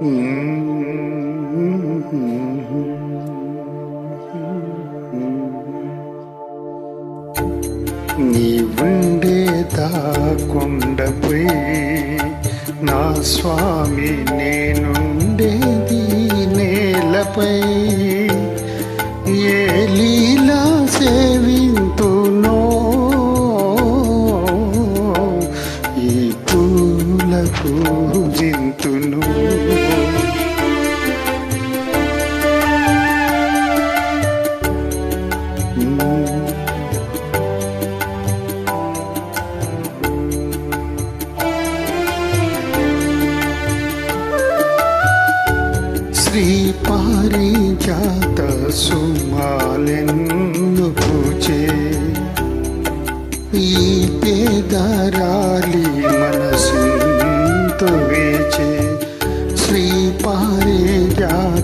నీ ఉండే దాకుండపై నా స్వామి నేనుండేది నేలపై. ఏ లీలా సేవింతునో ఈ పూ పూల జింతును శ్రీ పారిజాత సుమాలెన్ను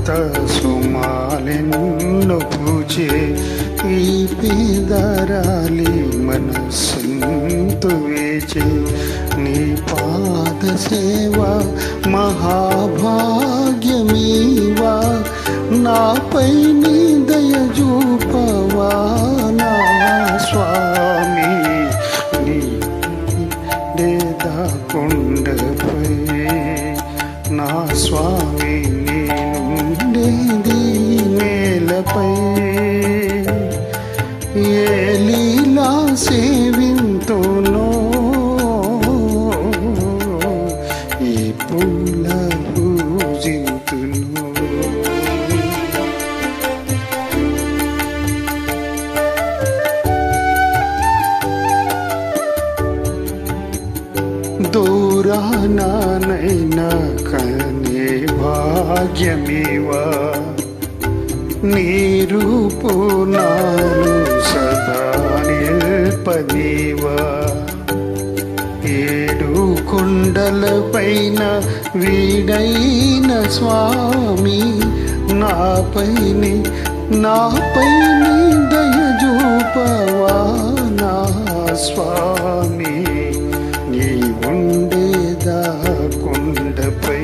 పారిజాత సుమాలెన్ను పూచే ఈ పేదరాలి వేచే. నీ పాద సేవ మహాభాగ్యమీవా? నాపై పై ఏ లీలా సేవింతునో ఈ పూల పూజింతును. దూరానైనా కనే భాగ్యమేవా? నీరూపు నాను సదా నిల్పనీవా ఏడు కొండల పైన వీడైన స్వామి నాపైని నాపైని దయ నా స్వామి. నీ ఉండేదా కొండపై?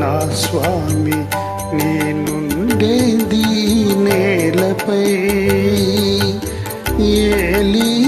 నా స్వామి నేను నేలపై ఏ లీలా సేవింతును